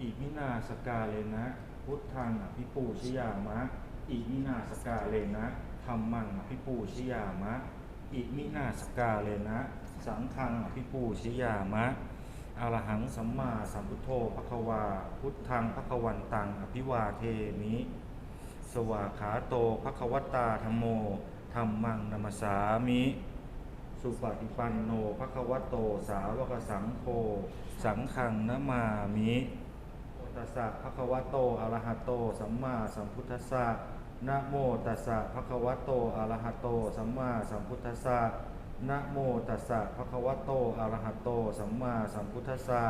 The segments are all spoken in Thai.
อิมินาสกาเลนะ พุทธังอภิปูชยามะ อิมินาสกาเลนะธรรมังอภิปูชยามะ อิมินาสกาเลนะ สังฆังอภิปูชยามะอรหังสัมมาสัมพุทโธภควา พุทธังภควันตังอภิวาเทมิ สวากขาโตภควตาธรรมโมธรรมังนัมสสามิ สุปฏิปันโนภควโตสาวกสังโฆสังฆังนะมามิ ตัสสะภะคะวะโตอะระหะโต สัมมาสัมพุทธัสสะนะโมตัสสะภะคะวะโตอะระหะโต สัมมาสัมพุทธัสสะนะโมตัสสะภะคะวะโตอะระหะโต สัมมาสัมพุทธัสสะ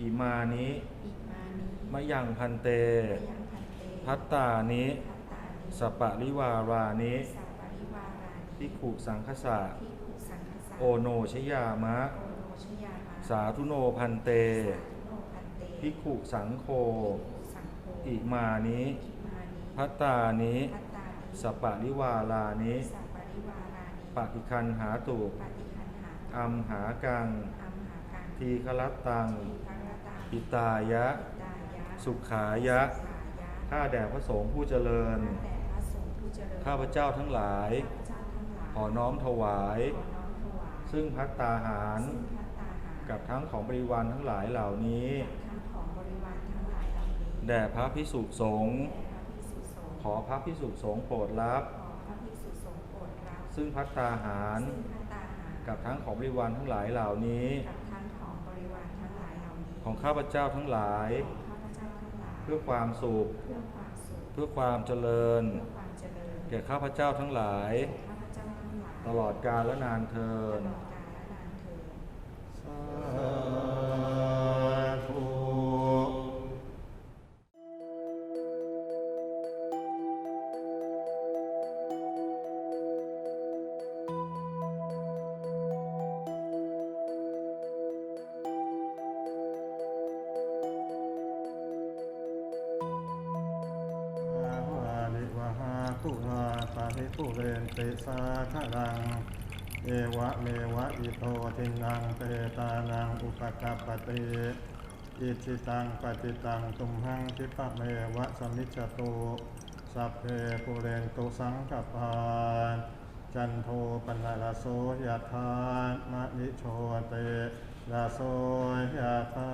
อิมานิอิมานิมะยังพันเตยังพันเตพัตตานิพัตตานิสปะริวารานิสัปปริวารานิพิกขุสังคสะภิกขุสังฆสะโอโนชยามะ โอโนชยามะสาธุโนพันเต สาธุ โนพันเตพิกขุสังโฆภิกขุสังโฆอิมานิอิมานิพัตตานิพัตตานิสปะริวารานิสัปปริวารานิปฏิคันหาตุปฏิคันหาอัมหากัง อัมหากังทีคลัตตัง ทีฆรตาปิตายะปิตายะสุขายะสุขายะข้าแด่พระสงฆ์ผู้เจริญ ข้าแต่พระสงฆ์ผู้เจริญข้าพเจ้าทั้งหลาย ข้าพเจ้าทั้งหลายขอน้อมถวาย ขอน้อมถวายซึ่งพัตตาหาร ซึ่งพัตตาหาร กับทั้งของบริวารทั้งหลายเหล่านี้กับทั้งของบริวารทั้งหลายเหล่านี้แด่พระพิสุสงฆ์แด่พระภิกษุสงฆ์ขอพระพิสุสงฆ์โปรดรับขอพระภิกษุสงฆ์โปรดรับซึ่งพัตตาหาร ซึ่งพัตตาหารกับทั้งของบริวารทั้งหลายเหล่านี้ กับทั้งของบริวารทั้งหลายเหล่านี้ของข้าพเจ้าทั้งหลาย ของข้าพเจ้าทั้งหลายเพื่อความสุขเพื่อความสุขเพื่อความเจริญ เพื่อความเจริญแก่ข้าพเจ้าทั้งหลาย แก่ข้าพเจ้าทั้งหลายตลอดกาลและนานเทิตน ลอดก หาตุลาปาริปุเรนติสาคลัง เอวะเมวะอิโตทินังเปตานังอุปกัปปติอิจิตังปฏิตังตุมหังคิปะเมวะสมิจจตุสัพเพปุเรนตุสังกปานจันโทปนารโสยธามะนิโชเตลาโสยธา